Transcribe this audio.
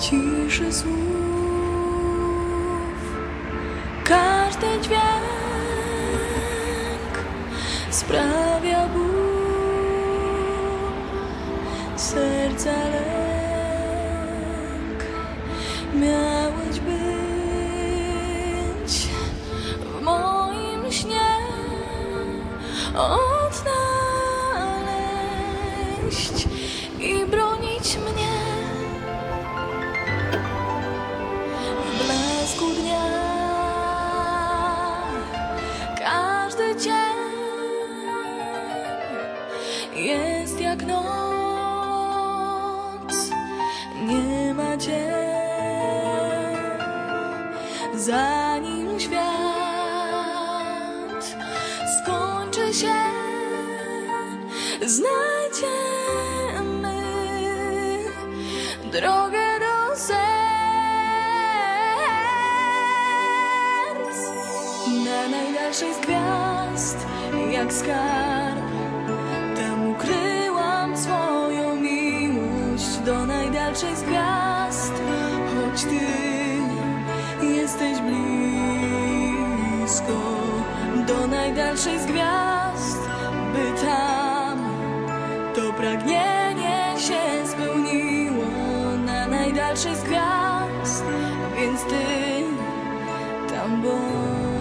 ciszy słów. Każdy dźwięk sprawia ból serca lęk. Miałeś być w moim śnie odnaleźć i bronić mnie jest jak noc, nie ma dzień, zanim świat skończy się, znajdziemy drogę do serc. Na najdalszej z gwiazd, jak skarb, tam ukryłam swoją miłość do najdalszej z gwiazd, choć ty jesteś blisko do najdalszej z gwiazd, by tam to pragnienie się spełniło na najdalszej z gwiazd, więc ty tam bądź.